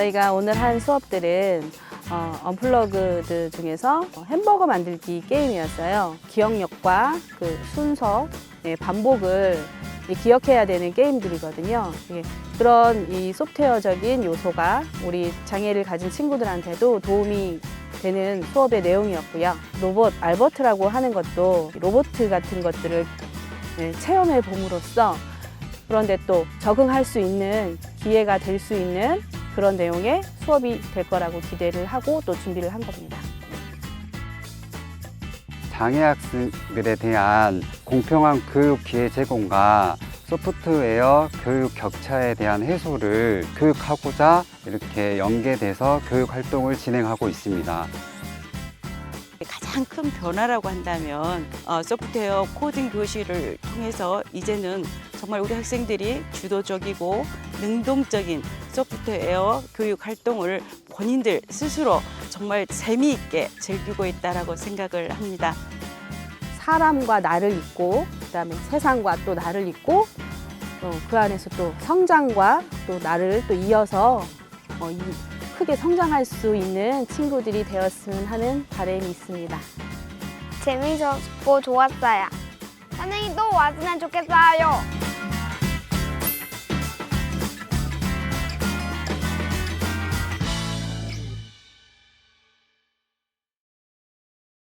저희가 오늘 한 수업들은 어, 언플러그드 중에서 어, 햄버거 만들기 게임이었어요. 기억력과 그 순서, 네, 반복을 이 기억해야 되는 게임들이거든요. 예, 그런 이 소프트웨어적인 요소가 우리 장애를 가진 친구들한테도 도움이 되는 수업의 내용이었고요. 로봇 알버트라고 하는 것도 로봇 같은 것들을 네, 체험해 봄으로써 그런데 또 적응할 수 있는 기회가 될 수 있는 그런 내용의 수업이 될 거라고 기대를 하고 또 준비를 한 겁니다. 장애 학생들에 대한 공평한 교육 기회 제공과 소프트웨어 교육 격차에 대한 해소를 교육하고자 이렇게 연계돼서 교육 활동을 진행하고 있습니다. 가장 큰 변화라고 한다면 어, 소프트웨어 코딩 교실을 통해서 이제는 정말 우리 학생들이 주도적이고 능동적인 소프트웨어 교육 활동을 본인들 스스로 정말 재미있게 즐기고 있다라고 생각을 합니다. 사람과 나를 잇고 그다음에 세상과 또 나를 잇고 어, 그 안에서 또 성장과 또 나를 또 이어서 어, 이, 크게 성장할 수 있는 친구들이 되었으면 하는 바람이 있습니다. 재미있었고 좋았어요. 선생님 또 왔으면 좋겠어요.